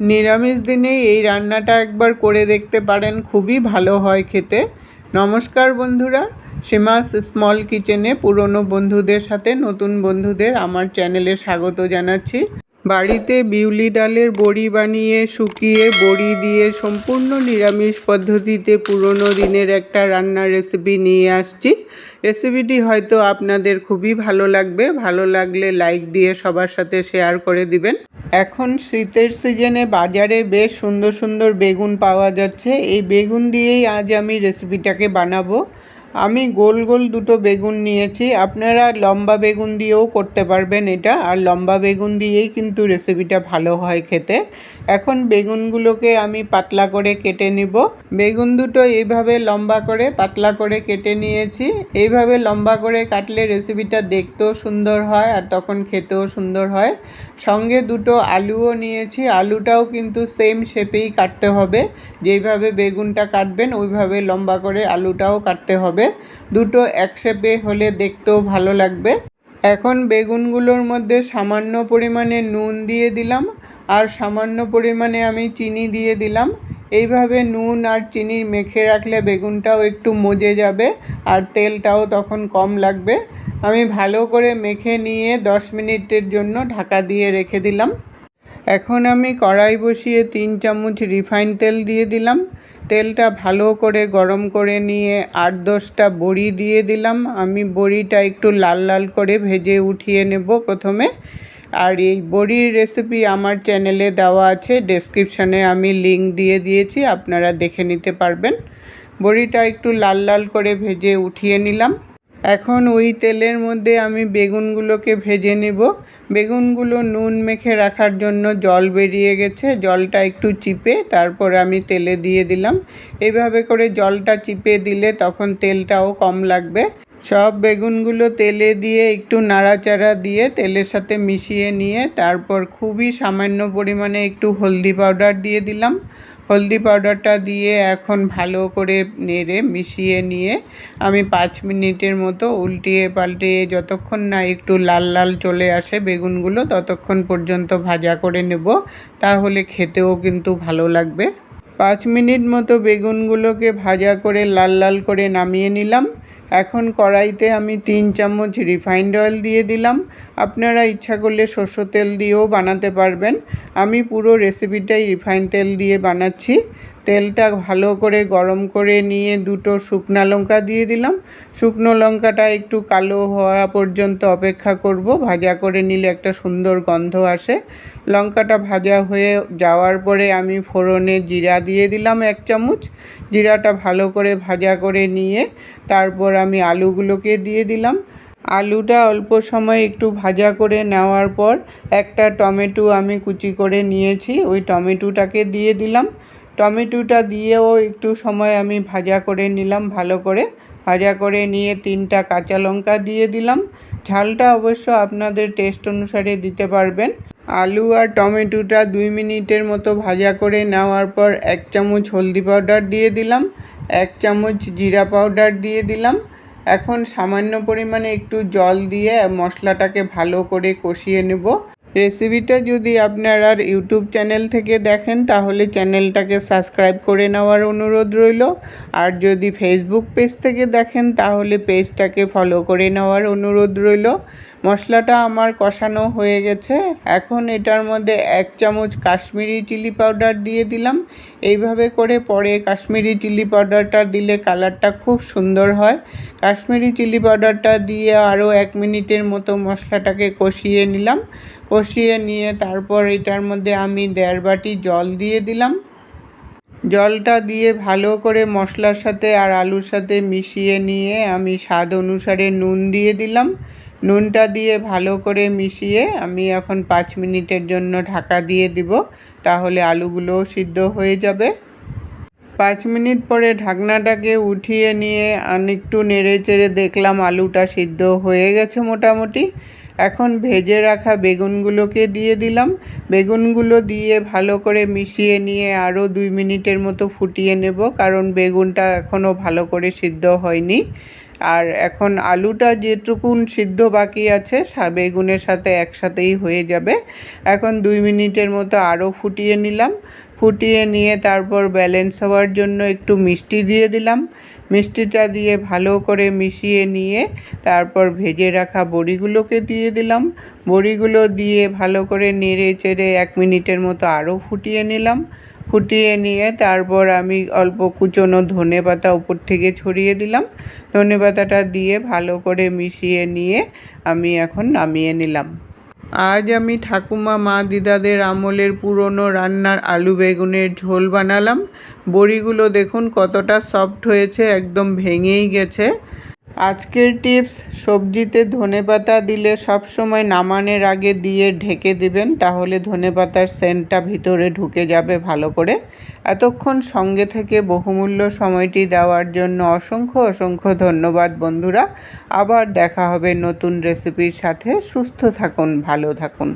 নিরামিষ দিনে এই রান্নাটা একবার করে দেখতে পারেন, খুবই ভালো হয় খেতে। নমস্কার বন্ধুরা, সীমাস স্মল কিচেনে পুরনো বন্ধুদের সাথে নতুন বন্ধুদের আমার চ্যানেলে স্বাগত জানাচ্ছি। বাড়িতে বিউলি ডালের বড়ি বানিয়ে শুকিয়ে বড়ি দিয়ে সম্পূর্ণ নিরামিষ পদ্ধতিতে পুরনো দিনের একটা রান্নার রেসিপি নিয়ে আসছি। রেসিপিটি হয়তো আপনাদের খুবই ভালো লাগবে। ভালো লাগলে লাইক দিয়ে সবার সাথে শেয়ার করে দিবেন। এখন শীতের সিজনে বাজারে বেশ সুন্দর সুন্দর বেগুন পাওয়া যাচ্ছে। এই বেগুন দিয়েই আজ আমি রেসিপিটাকে বানাবো। আমি গোল গোল দুটো বেগুন নিয়েছি। আপনারা লম্বা বেগুন দিয়েও করতে পারবেন এটা। আর লম্বা বেগুন দিয়েই কিন্তু রেসিপিটা ভালো হয় খেতে। এখন বেগুনগুলোকে আমি পাতলা করে কেটে নিব। বেগুন দুটো এইভাবে লম্বা করে পাতলা করে কেটে নিয়েছি। এইভাবে লম্বা করে কাটলে রেসিপিটা দেখতেও সুন্দর হয় আর তখন খেতেও সুন্দর হয়। সঙ্গে দুটো আলুও নিয়েছি। আলুটাও কিন্তু সেম শেপেই কাটতে হবে। যেইভাবে বেগুনটা কাটবেন, ওইভাবে লম্বা করে আলুটাও কাটতে হবে। দুটো এক শেপে হলে দেখতেও ভালো লাগবে। এখন বেগুনগুলোর মধ্যে সামান্য পরিমাণে নুন দিয়ে দিলাম আর সামান্য পরিমাণে আমি চিনি দিয়ে দিলাম। এইভাবে নুন আর চিনি মেখে রাখলে বেগুনটাও একটু মজে যাবে আর তেলটাও তখন কম লাগবে। আমি ভালো করে মেখে নিয়ে দশ মিনিটের জন্য ঢাকা দিয়ে রেখে দিলাম। এখন আমি কড়াই বসিয়ে তিন চামচ রিফাইন তেল দিয়ে দিলাম। তেলটা ভালো করে গরম করে নিয়ে আট দশটা বড়ি দিয়ে দিলাম। আমি বড়িটা একটু লাল লাল করে ভেজে উঠিয়ে নেব প্রথমে। আর এই বড়ির রেসিপি আমার চ্যানেলে দেওয়া আছে ডেসক্রিপশানে আমি লিঙ্ক দিয়ে দিয়েছি, আপনারা দেখে নিতে পারবেন। বড়িটা একটু লাল লাল করে ভেজে উঠিয়ে নিলাম। এখন ওই তেলের মধ্যে আমি বেগুনগুলোকে ভেজে নেব। বেগুনগুলো নুন মেখে রাখার জন্য জল বেরিয়ে গেছে। জলটা একটু চিপে তারপর আমি তেলে দিয়ে দিলাম। এইভাবে করে জলটা চিপে দিলে তখন তেলটাও কম লাগবে। সব বেগুনগুলো তেলে দিয়ে একটু নাড়াচাড়া দিয়ে তেলের সাথে মিশিয়ে নিয়ে তারপর খুবই সামান্য পরিমাণে একটু হলদি পাউডার দিয়ে দিলাম। হলদি পাউডারটা দিয়ে এখন ভালো করে নেড়ে মিশিয়ে নিয়ে আমি পাঁচ মিনিটের মতো উল্টিয়ে পাল্টিয়ে যতক্ষণ না একটু লাল লাল চলে আসে বেগুনগুলো, ততক্ষণ পর্যন্ত ভাজা করে নেব। তাহলে খেতেও কিন্তু ভালো লাগবে। পাঁচ মিনিট মতো বেগুনগুলোকে ভাজা করে লাল লাল করে নামিয়ে নিলাম। এখন কড়াইতে আমি তিন চামচ রিফাইন্ড অয়েল দিয়ে দিলাম। আপনারা ইচ্ছা করলে সর্ষ তেল দিয়েও বানাতে পারবেন। আমি পুরো রেসিপিটাই রিফাইন তেল দিয়ে বানাচ্ছি। তেলটা ভালো করে গরম করে নিয়ে দুটো শুকনো লঙ্কা দিয়ে দিলাম। শুকনো লঙ্কাটা একটু কালো হওয়া পর্যন্ত অপেক্ষা করব। ভাজা করে নিলে একটা সুন্দর গন্ধ আসে। লঙ্কাটা ভাজা হয়ে যাওয়ার পরে আমি ফোড়নে জিরা দিয়ে দিলাম এক চামচ। জিরাটা ভালো করে ভাজা করে নিয়ে তারপর আমি আলুগুলোকে দিয়ে দিলাম। আলুটা অল্প সময় একটু ভাজা করে নেওয়ার পর একটা টমেটো আমি কুচি করে নিয়েছি। ওই টমেটোটাকে দিয়ে দিলাম। টমেটোটা দিয়েও একটু সময় আমি ভাজা করে নিলাম, ভালো করে। ভাজা করে নিয়ে তিনটা কাঁচা লঙ্কা দিয়ে দিলাম। ঝালটা অবশ্য আপনাদের টেস্ট অনুসারে দিতে পারবেন। আলু আর টমেটোটা দুই মিনিটের মতো ভাজা করে নেওয়ার পর এক চামচ হলদি পাউডার দিয়ে দিলাম, এক চামচ জিরা পাউডার দিয়ে দিলাম। এখন সামান্য পরিমাণে একটু জল দিয়ে মশলাটাকে ভালো করে কষিয়ে নেব। রেসিপিটা যদি আপনারা আর ইউটিউব চ্যানেল থেকে দেখেন, তাহলে চ্যানেলটাকে সাবস্ক্রাইব করে নেওয়ার অনুরোধ রইল। আর যদি ফেসবুক পেজ থেকে দেখেন, তাহলে পেজটাকে ফলো করে নেওয়ার অনুরোধ রইল। মশলাটা আমার কষানো হয়ে গেছে। এখন এটার মধ্যে এক চামচ কাশ্মীরি চিলি পাউডার দিয়ে দিলাম। এইভাবে করে পরে কাশ্মীরি চিলি পাউডারটা দিলে কালারটা খুব সুন্দর হয়। কাশ্মীরি চিলি পাউডারটা দিয়ে আরও এক মিনিটের মতো মশলাটাকে কষিয়ে নিলাম। কষিয়ে নিয়ে তারপর এটার মধ্যে আমি দেড় বাটি জল দিয়ে দিলাম। জলটা দিয়ে ভালো করে মশলার সাথে আর আলুর সাথে মিশিয়ে নিয়ে আমি স্বাদ অনুসারে নুন দিয়ে দিলাম। নুনটা দিয়ে ভালো করে মিশিয়ে আমি এখন পাঁচ মিনিটের জন্য ঢাকা দিয়ে দিব, তাহলে আলুগুলোও সিদ্ধ হয়ে যাবে। পাঁচ মিনিট পরে ঢাকনাটাকে উঠিয়ে নিয়ে একটু নেড়ে চেড়ে দেখলাম আলুটা সিদ্ধ হয়ে গেছে মোটামুটি। এখন ভেজে রাখা বেগুনগুলোকে দিয়ে দিলাম। বেগুনগুলো দিয়ে ভালো করে মিশিয়ে নিয়ে আরও দুই মিনিটের মতো ফুটিয়ে নেব, কারণ বেগুনটা এখনও ভালো করে সিদ্ধ হয়নি। আর এখন আলুটা যেটুকুন সিদ্ধ বাকি আছে, সা- বেগুনের সাথে একসাথেই হয়ে যাবে। এখন দুই মিনিটের মতো আরও ফুটিয়ে নিলাম। ফুটিয়ে নিয়ে তারপর ব্যালেন্স হওয়ার জন্য একটু মিষ্টি দিয়ে দিলাম। মিষ্টিটা দিয়ে ভালো করে মিশিয়ে নিয়ে তারপর ভেজে রাখা বড়িগুলোকে দিয়ে দিলাম। বড়িগুলো দিয়ে ভালো করে নেড়ে চেড়ে এক মিনিটের মতো আরও ফুটিয়ে নিলাম। ফুটিয়ে নিয়ে তারপর আমি অল্প কুচনো ধনে পাতা উপর থেকে ছড়িয়ে দিলাম। ধনে পাতাটা দিয়ে ভালো করে মিশিয়ে নিয়ে আমি এখন নামিয়ে নিলাম। আজ আমি ঠাকুমা, মা দিদাদের আমলের পুরনো রান্নার আলু বেগুনের ঝোল বানালাম। বড়িগুলো দেখুন কতটা সফট হয়েছে, একদম ভেঙেই গেছে। আজকের টিপস, সবজিতে ধনেপাতা দিলে সবসময় নামানোর আগে দিয়ে ঢেকে দিবেন, তাহলে ধনেপাতার সেন্টটা ভিতরে ঢুকে যাবে ভালো করে। এতক্ষণ সঙ্গে থেকে বহুমূল্য সময়টি দেওয়ার জন্য অসংখ্য অসংখ্য ধন্যবাদ বন্ধুরা। আবার দেখা হবে নতুন রেসিপির সাথে। সুস্থ থাকুন, ভালো থাকুন।